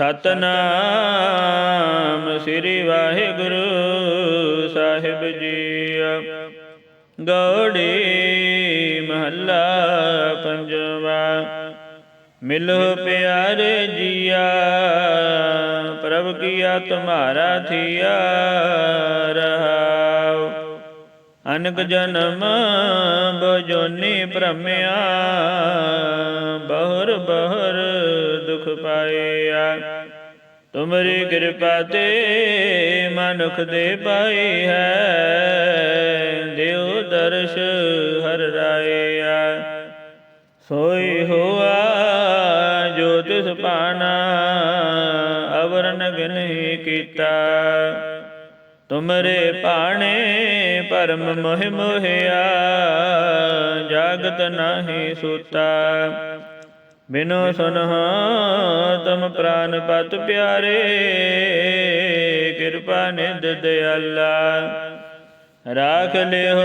ਸਤਨਾਮ ਸ੍ਰੀ ਵਾਹਿਗੁਰੂ ਸਾਹਿਬ ਜੀ। ਗੌੜੀ ਮਹੱਲਾ ਪੰਜਵਾ। ਮਿਲੋ ਪਿਆਰੇ ਜੀਆ, ਪ੍ਰਭ ਕੀਆ ਤੁਮਾਰਾ ਥੀਆ ਰਹਾਉ ਅਨਕ ਜਨਮ ਬਜੋਨੀ ਭ੍ਰਮਿਆ, ਬਹੁਰ ਬਹੁਰ ਦੁਖ ਪਾਇਆ। ਤੁਮਰੀ ਕਿਰਪਾ ਤੇ ਮਨੁਖ ਦੇ ਪਾਈ ਹੈ, ਦਿਓ ਦਰਸ਼ ਹਰ ਰਾਇਆ। ਸੋਈ ਹੋਆ ਜੋ ਤਿਸ ਪਾਣਾ ਅਵਰ ਨਗਨ ਕੀਤਾ। ਤੁਮਰੇ ਪਾਣੇ ਪਰਮ ਮੋਹਿ ਮੋਹਿਆ ਜਾਗਤ ਨਾਹੀ ਸੁਤਾ। ਬਿਨੋ ਸੁਨਹ ਤੁਮ ਪ੍ਰਾਨ ਪਤ ਪਿਆਰੇ ਕਿਰਪਾ ਨਿਧ ਦਿਆਲਾ। ਰਾਖ ਲਿਓ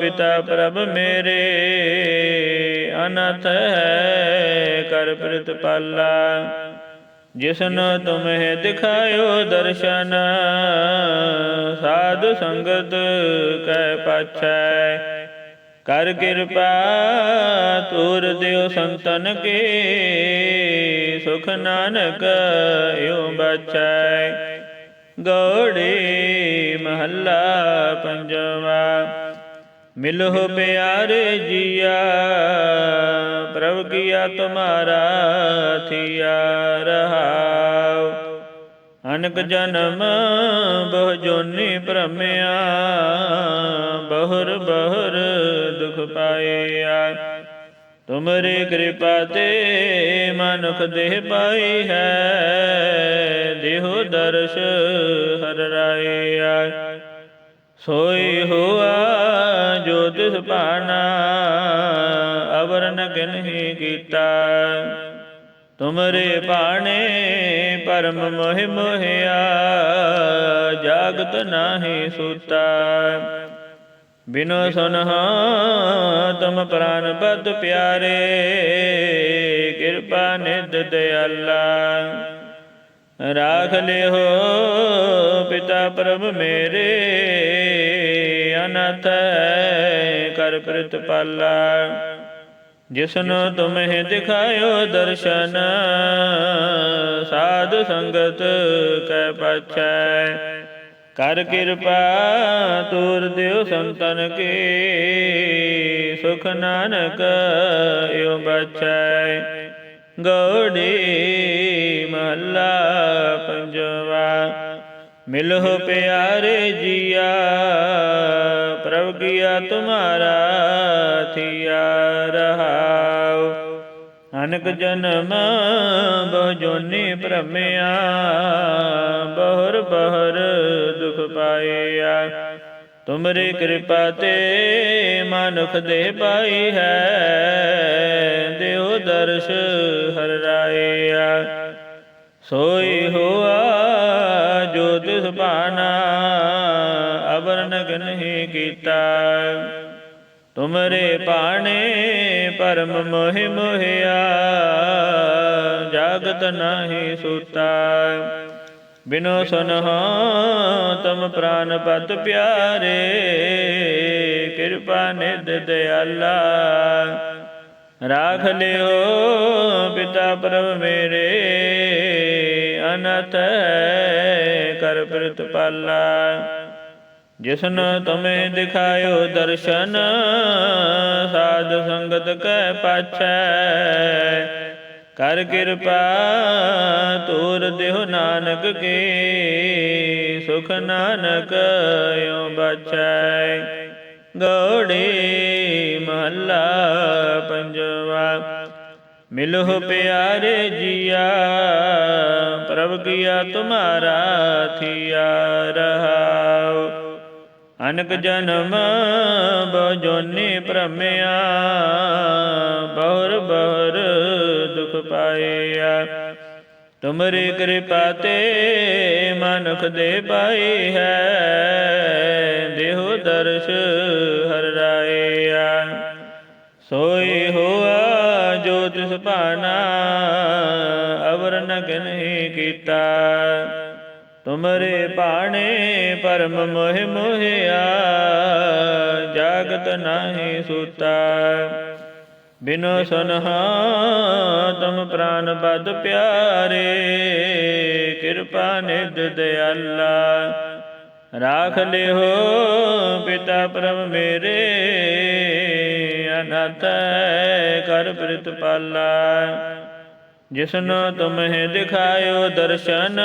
ਪਿਤਾ ਪ੍ਰਭ ਮੇਰੇ ਅਨਥ ਹੈ ਕਰ ਪ੍ਰਤਪਾਲਾ। ਜਿਸਨ ਤੁਮਹਿ ਦਿਖਾਇਓ ਦਰਸ਼ਨ, ਸਾਧ ਸੰਗਤ ਕੈ ਪਾਛੈ। ਕਰ ਕਿਰਪਾ, ਤੂਰ ਦਿਓ ਸੰਤਨ ਕੇ, ਸੁਖ ਨਾਨਕ ਏਉ ਬਚੈ ਗੋੜੇ ਮਹੱਲਾ ਪੰਜਵਾ ਮਿਲੋ ਪਿਆਰੇ ਜੀਆ, ਪ੍ਰਭ ਕੀਆ ਤੁਮਾਰਾ ਥੀਆ ਰਹਾਉ। ਅਨਕ ਜਨਮ ਬਹੁ ਜੋਨੀ ਭ੍ਰਮਿਆ, ਬਹੁਰ ਬਹੁਰ ਦੁਖ ਪਾਇਆ। ਤੁਮਰੀ ਕਿਰਪਾ ਤੇ ਮਨੁਖ ਦੇਹ ਪਾਈ ਹੈ, ਦੇਹੋ ਦਰਸ਼ ਹਰ ਰਾਇਆ। ਸੋਈ ਹੋਆ ਜੋ ਤਿਸ ਭਾਨਾ ਅਵਰ ਨਗਨ ਹੀ ਕੀਤਾ। ਤੁਮਰੇ ਬਾਣੇ ਪਰਮ ਮੋਹਿ ਮੋਹਿਆ, ਜਾਗਤ ਨਾਹੀ ਸੁਤਾ। ਬਿਨੋ ਸੁਨਹ, ਤੁਮ ਪ੍ਰਾਨ ਬਦ ਪਿਆਰੇ, ਕਿਰਪਾ ਨਿਧ ਦਿਆਲਾ। ਰਾਖ ਲਿਓ ਪਿਤਾ ਪ੍ਰਭ ਮੇਰੇ ਅਨਥ ਕਰ ਪ੍ਰਤਪਾਲਾ ਜਿਸਨੂੰ ਤੁਮਹਿ ਦਿਖਾਇਓ ਦਰਸ਼ਨ, ਸਾਧ ਸੰਗਤ ਕੈ ਪਾਛੈ। ਕਰ ਕਿਰਪਾ, ਤੁਰ ਦਿਓ ਸੰਤਨ ਕੇ, ਸੁਖ ਨਾਨਕ ਏਉ ਬਚੈ ਗੋੜੀ ਮਹੱਲਾ ਪੰਜਵਾ। ਮਿਲੋ ਪਿਆਰੇ ਜੀਆ, ਪ੍ਰਭ ਕੀਆ ਤੁਮਾਰਾ ਥੀਆ ਰਹਾਉ। ਅਨਕ ਜਨਮ ਬਹੁ ਜੋਨੀ ਭ੍ਰਮਿਆ, ਬਹੁਰ ਬਹੁਰ ਦੁਖ ਪਾਇਆ। ਤੁਮਰੀ ਕਿਰਪਾ ਤੇ ਮਨੁਖ ਦੇ ਪਾਈ ਹੈ, ਦਿਓ ਦਰਸ਼ ਹਰ ਰਾਇਆ। ਸੋਈ ਹੋਆ ਭਾਨਾ ਅਵਰ ਨਗਨ ਹੀ ਕੀਤਾ। ਤੁਮਰੇ ਬਾਣੇ ਪਰਮ ਮੋਹਿ ਮੋਹਿਆ, ਜਾਗਤ ਨਾਹੀ ਸੁਤਾ। ਬਿਨੋ ਸੁਨਹ, ਤਮ ਪ੍ਰਾਨ ਪਤ ਪਿਆਰੇ, ਕਿਰਪਾ ਨਿਧ ਦਿਆਲਾ। ਰਾਖ ਲਿਓ ਪਿਤਾ ਪ੍ਰਭ ਮੇਰੇ, ਅਨਥ ਹੈ ਕਰ ਪ੍ਰਤਪਾਲਾ ਜਿਸਨ ਤੁਮੇ ਦਿਖਾਇਓ ਦਰਸ਼ਨ, ਸਾਧ ਸੰਗਤ ਕੈ ਪਾਛੈ। ਕਰ ਕਿਰਪਾ, ਤੋਰ ਦਿਓ ਨਾਨਕ ਕੇ, ਸੁਖ ਨਾਨਕ ਏਉ ਬਚੈ ਗੋੜੀ ਮਹੱਲਾ ਪੰਜਵਾ। ਮਿਲੋ ਪਿਆਰੇ ਜੀਆ, ਪ੍ਰਭ ਕੀਆ ਤੁਮਾਰਾ ਥੀਆ ਰਹਾਉ। ਅਨਕ ਜਨਮ ਬਹੁ ਜੋਨੀ ਭ੍ਰਮਿਆ, ਬਹੁਰ ਬਹੁਰ ਦੁਖ ਪਾਇਆ। ਤੁਮਰੀ ਕਿਰਪਾ ਤੇ ਮਨੁਖ ਦੇ ਪਾਈ ਹੈ ਸੋਈ ਹੋਆ ਜੋ ਤਿਸ ਭਾਨਾ ਅਵਰ ਨ ਨ ਕੀਤਾ। ਤੁਮਰੇ ਬਾਣੇ ਪਰਮ ਮੋਹਿ ਮੋਹਿਆ, ਜਾਗਤ ਨਾਹੀ ਸੂਤਾ। ਬਿਨੋ ਸੁਨਹਾ ਤੁਮ ਪ੍ਰਾਨ ਬਦ ਪਿਆਰੇ, ਕਿਰਪਾ ਨਿਧ ਦਿਆਲਾ। ਰਾਖ ਲਿਓ ਪਿਤਾ ਪ੍ਰਭ ਮੇਰੇ ਅਨੰਤ ਕਰ ਪ੍ਰਿਤ ਪਾਲਾ। ਜਿਸਨੋ ਤੁਮਹਿ ਦਿਖਾਇਓ ਦਰਸ਼ਨ,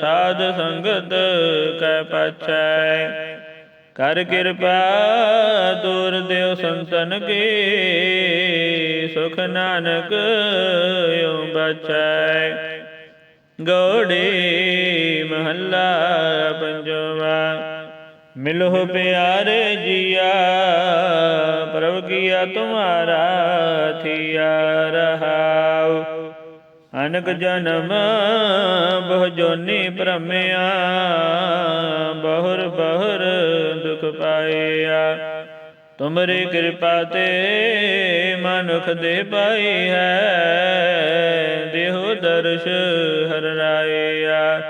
ਸਾਧ ਸੰਗਤ ਕੈ ਪਛੈ। ਕਰ ਕਿਰਪਾ, ਦੂਰ ਦਿਓ ਸੰਤਨ ਕੀ, ਸੁਖ ਨਾਨਕ ਓ ਬਚੈ ਗੋੜੀ ਮਹੱਲਾ ਪੰਜਵਾ। ਮਿਲੋ ਪਿਆਰੇ ਜੀਆ, ਪ੍ਰਭ ਕੀਆ ਤੁਮਾਰਾ ਥੀਆ ਰਹਾਉ। ਅਨਕ ਜਨਮ ਬਹੁ ਜੋਨੀ ਭ੍ਰਮਿਆ, ਬਹੁਰ ਬਹੁਰ ਦੁਖ ਪਾਇਆ। ਤੁਮਰੀ ਕਿਰਪਾ ਤੇ ਮਨੁਖ ਦੇ ਪਾਈ ਹੈ, ਦੇਹੋ ਦਰਸ਼ ਹਰ ਰਾਇਆ।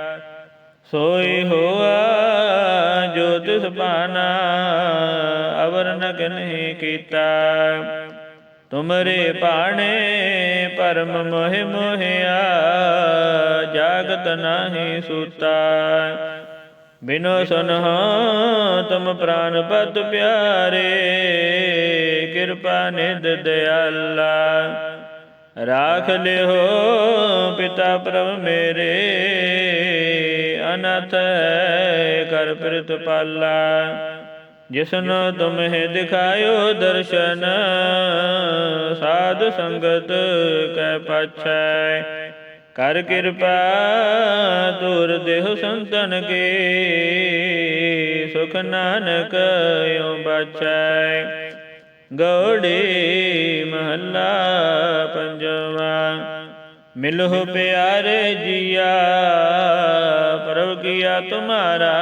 ਸੋਈ ਹੋਆ ਜੋ ਤਿਸ ਪਾਨਾ ਅਵਰ ਨਗ ਨਹੀਂ ਕੀਤਾ। ਤੁਮਰੇ ਬਾਣੇ ਪਰਮ ਮੋਹਿ ਮੋਹਿਆ, ਜਾਗਤ ਨਾਹੀ ਸੂਤਾ। ਬਿਨੋ ਸੁਨਹੁ ਤੁਮ ਪ੍ਰਾਨ ਪਤ ਪਿਆਰੇ, ਕਿਰਪਾ ਨਿਧ ਦਿਆਲਾ। ਰਾਖ ਲਿਓ ਪਿਤਾ ਪ੍ਰਭ ਮੇਰੇ ਅਨਥ ਕਰ ਪ੍ਰਿਤ ਪਾਲਾ। ਜਿਸਨ ਤੁਮਹਿ ਦਿਖਾਇਓ ਦਰਸ਼ਨ, ਸਾਧ ਸੰਗਤ ਕੈ ਪਛੈ। ਕਰ ਕਿਰਪਾ ਦੂਰ ਦੇਹ ਸੰਤਨ ਕੇ, ਸੁਖ ਨਾਨਕ ਓ ਬਚੈ ਗੌੜੀ ਮਹੱਲਾ ਪੰਜਵਾ। ਮਿਲਹੁ ਪਿਆਰੇ ਜੀਆ, ਪ੍ਰਭ ਕੀਆ ਤੁਮਾਰਾ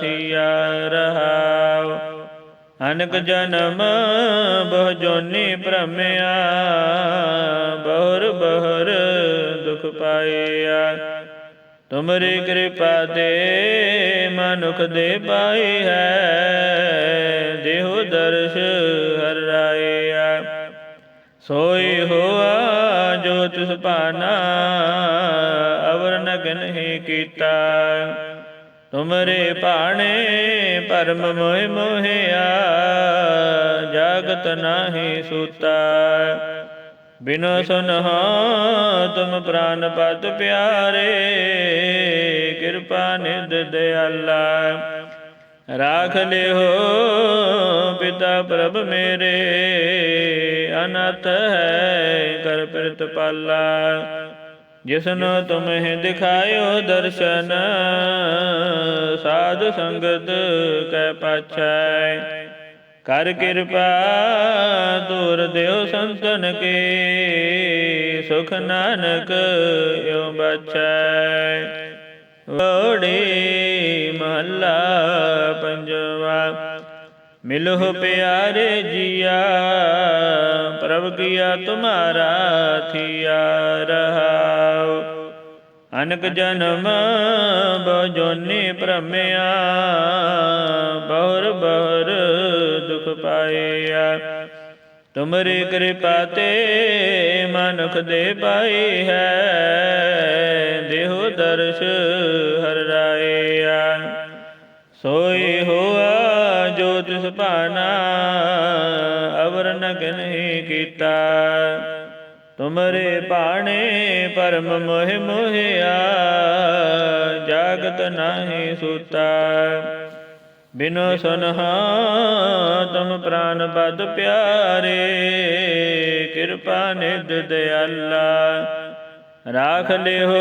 ਥੀਆ ਰਹਾਉ ਅਨਕ ਜਨਮ ਬਹੁ ਜੋਨੀ ਭ੍ਰਮਿਆ, ਬਹੁਰ ਬਹੁਰ ਦੁਖ ਪਾਇਆ। ਤੁਮਰੀ ਕਿਰਪਾ ਤੇ ਮਨੁਖ ਦੇ ਪਾਈ ਹੈ, ਦੇਹੋ ਦਰਸ਼ ਹਰ ਰਾਇਆ। ਸੋਈ ਹੋਆ ਜੋ ਤਿਸ ਭਾਨਾ ਅਵਰ ਨਗਨਹੀ ਕੀਤਾ। ਤੁਮਰੇ ਬਾਣੇ ਪਰਮ ਮੋਹਿ ਮੋਹਿਆ, ਜਾਗਤ ਨਾਹੀ ਸੂਤਾ। ਬਿਨੋ ਸੁਨਹੁ ਤੁਮ ਪ੍ਰਾਨ ਪਦ ਪਿਆਰੇ, ਕਿਰਪਾ ਨਿਧ ਦਿਆਲਾ। ਰਾਖ ਲਿਓ ਪਿਤਾ ਪ੍ਰਭ ਮੇਰੇ ਅਨਥ ਹੈ ਕਰ ਪ੍ਰਿਤ ਪਾਲਾ, ਜਿਸਨੋ ਤੁਮਹਿ ਦਿਖਾਇਓ ਦਰਸ਼ਨ, ਸਾਧ ਸੰਗਤ ਕੈ ਪਾਛੈ। ਕਰ ਕਿਰਪਾ, ਦੂਰ ਦਿਓ ਸੰਤਨ ਕੇ, ਸੁਖ ਨਾਨਕ ਓ ਬਚੈ ਓੜੀ ਮਹੱਲਾ ਪੰਜਵਾ ਮਿਲਹੁ ਪਿਆਰੇ ਜੀਆ, ਪ੍ਰਭ ਕੀਆ ਤੁਮਾਰਾ ਥੀਆ ਰਹਾਉ। ਅਨਕ ਜਨਮ ਬਹੁ ਜੋਨੀ ਭ੍ਰਮਿਆ, ਬਹੁਰ ਬਹੁਰ ਦੁਖ ਪਾਇਆ। ਤੁਮਰੀ ਕਿਰਪਾ ਤੇ ਮਨੁਖ ਦੇ ਪਾਈ ਹੈ, ਦੇਹੋ ਦਰਸ਼ ਹਰ ਰਾਇਆ। ਸੋਈ ਹੋਆ ਜੋ ਤਿਸ ਭਾਨਾ ਅਵਰ ਨ ਕੀਤਾ। ਤੁਮਰੇ ਬਾਣੇ ਪਰਮ ਮੋਹਿ ਮੋਹਿਆ, ਜਾਗਤ ਨਾਹੀ ਸੂਤਾ। ਬਿਨੋ ਸੁਨਹਾ, ਤੁਮ ਪ੍ਰਾਨ ਬਦ ਪਿਆਰੇ, ਕਿਰਪਾ ਨਿਧ ਦਿਆਲਾ। ਰਾਖ ਲਿਓ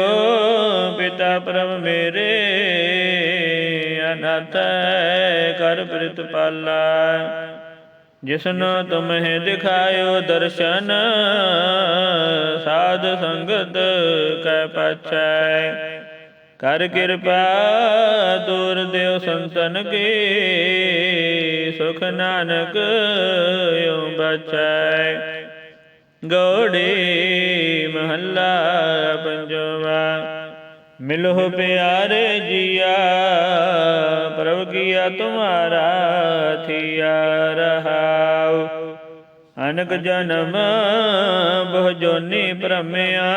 ਪਿਤਾ ਪ੍ਰਭ ਮੇਰੇ ਅਨਥ ਕਰ ਪ੍ਰਿਤ ਪਾਲਾ। ਜਿਸਨੋ ਤੁਮਹਿ ਦਿਖਾਇਓ ਦਰਸ਼ਨ, ਸਾਧ ਸੰਗਤ ਕੈ ਪਛੈ। ਕਰ ਕਿਰਪਾ, ਦੂਰ ਦਿਓ ਸੰਤਨ ਕੀ, ਸੁਖ ਨਾਨਕ ਓ ਬਚੈ ਗੋੜੀ ਮਹੱਲਾ ਪੰਜਵਾ। ਮਿਲੋ ਪਿਆਰੇ ਜੀਆ, ਪ੍ਰਭ ਕੀਆ ਤੁਮਾਰਾ ਥੀਆ ਰਹਾਉ। ਅਨਕ ਜਨਮ ਬਹੁ ਜੋਨੀ ਭ੍ਰਮਿਆ,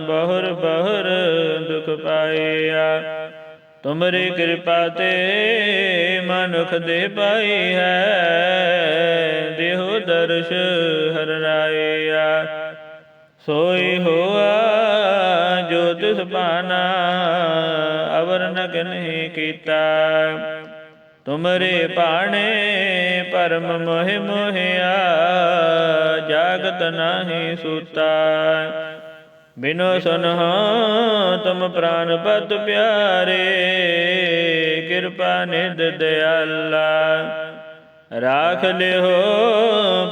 ਬਹੁਰ ਬਹੁਰ ਦੁਖ ਪਾਇਆ। ਤੁਮਰੀ ਕਿਰਪਾ ਤੇ ਮਨੁਖ ਦੇ ਪਾਈ ਹੈ, ਦੇਹੋ ਦਰਸ਼ ਹਰ ਰਾਇਆ। ਸੋਈ ਹੋਆ ਜੋ ਤਿਸ ਅਵਰ ਨ ਕਨਹੀ ਕੀਤਾ। ਤੁਮਰੇ ਪਾਣੇ ਪਰਮ ਮੋਹਿ ਮੋਹਿਆ, ਜਾਗਤ ਨਾਹੀ ਸੂਤਾ। ਬਿਨੋ ਸੁਨਹ, ਤੁਮ ਪ੍ਰਾਨ ਪਤ ਪਿਆਰੇ, ਕਿਰਪਾ ਨਿਧ ਦਿਆਲਾ। ਰਾਖ ਲਿਓ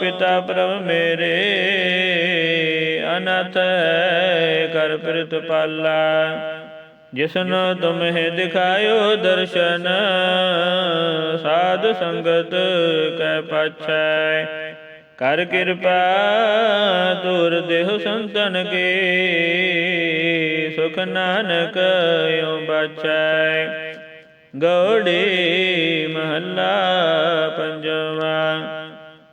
ਪਿਤਾ ਪ੍ਰਭ ਮੇਰੇ ਅਨਥ ਕਰ ਪ੍ਰਿਤ ਪਾਲਾ। ਜਿਸਨੋ ਤੁਮਹਿ ਦਿਖਾਇਓ ਦਰਸ਼ਨ, ਸਾਧ ਸੰਗਤ ਕੈ ਪਾਛੈ। ਕਰ ਕਿਰਪਾ ਤੁਰ ਦੇਹ ਸੰਤਨ ਕੇ, ਸੁਖ ਨਾਨਕ ਓ ਬਚੈ ਗੌੜੀ ਮਹੱਲਾ ਪੰਜਵਾ।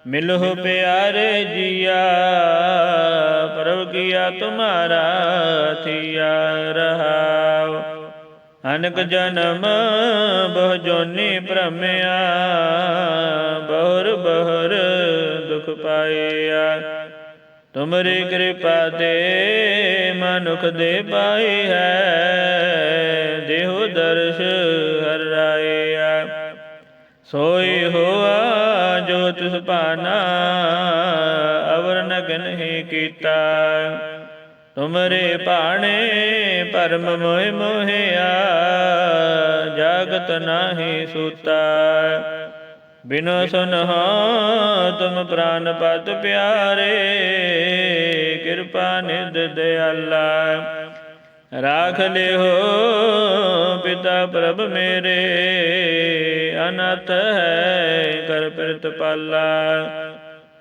ਮਿਲਹੁ ਪਿਆਰੇ ਜੀਆ, ਪ੍ਰਭ ਕੀਆ ਤੁਮਾਰਾ ਥੀਆ ਰਹਾਉ ਅਨਕ ਜਨਮ ਬਹੁ ਜੋਨੀ ਭ੍ਰਮਿਆ, ਬਹੁਰ ਬਹੁਰ ਦੁਖ ਪਾਇਆ। ਤੁਮਰੀ ਕਿਰਪਾ ਤੇ ਮਨੁਖ ਦੇ ਪਾਈ ਹੈ, ਦੇਹੋ ਦਰਸ਼ ਹਰ ਰਾਇਆ। ਸੋਈ ਹੋਆ ਜੋ ਤਿਸ ਭਾਨਾ ਅਵਰ ਨਗਨਹਿ ਕੀਤਾ। ਤੁਮਰੇ ਭਾਣੇ ਪਰਮ ਮੋਹਿ ਮੋਹਿਆ, ਜਾਗਤ ਨਾਹੀ ਸੂਤਾ। ਬਿਨੋ ਸੁਨਹਾ ਤੁਮ ਪ੍ਰਾਨ ਪਤ ਪਿਆਰੇ, ਕਿਰਪਾ ਨਿਧ ਦਿਆਲਾ। ਰਾਖ ਲਿਓ ਪਿਤਾ ਪ੍ਰਭ ਮੇਰੇ ਅਨਥ ਹੈ ਕਰ ਪ੍ਰਿਤ ਪਾਲਾ,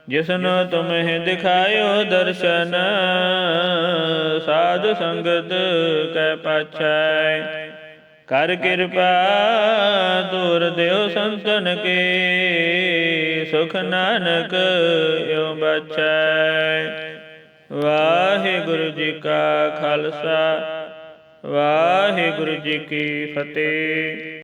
ਜਿਸਨੋ ਤੁਮਹਿ ਦਿਖਾਇਓ ਦਰਸ਼ਨ। ਸਾਧ ਸੰਗਤ ਕੈ ਪਾਛੈ, ਕਰ ਕਿਰਪਾ ਦੂਰ ਦਿਓ ਸੰਤਨ ਕੇ, ਸੁਖ ਨਾਨਕ ਏਉ ਬਚੈ ਵਾਹਿਗੁਰੂ ਜੀ ਕਾ ਖਾਲਸਾ, ਵਾਹਿਗੁਰੂ ਜੀ ਕੀ ਫਤਿਹ।